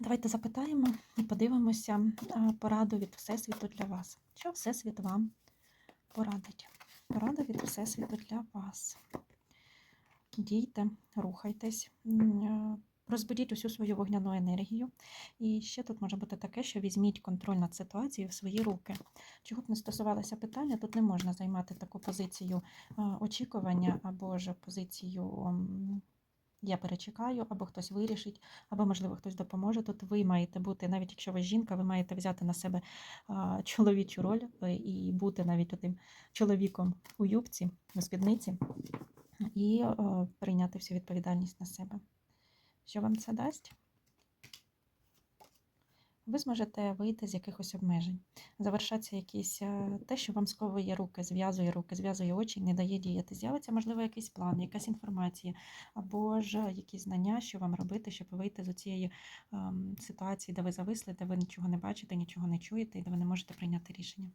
Давайте запитаємо і подивимося пораду від Всесвіту для вас. Що Всесвіт вам порадить? Порада від Всесвіту для вас. Дійте, рухайтесь, розбудіть усю свою вогняну енергію. І ще тут може бути таке, що візьміть контроль над ситуацією в свої руки. Чого б не стосувалося питання, тут не можна займати таку позицію очікування або ж позицію я перечекаю, або хтось вирішить, або, можливо, хтось допоможе. Тут ви маєте бути, навіть якщо ви жінка, ви маєте взяти на себе чоловічу роль е, і бути навіть тим чоловіком у юбці, у спідниці, і е, прийняти всю відповідальність на себе. Що вам це дасть? Ви зможете вийти з якихось обмежень, завершаться якісь е, те, що вам сковує руки, зв'язує руки, зв'язує очі, не дає діяти. З'явиться, можливо, якийсь план, якась інформація, або ж якісь знання, що вам робити, щоб вийти з цієї ем, ситуації, де ви зависли, де ви нічого не бачите, нічого не чуєте, і де ви не можете прийняти рішення.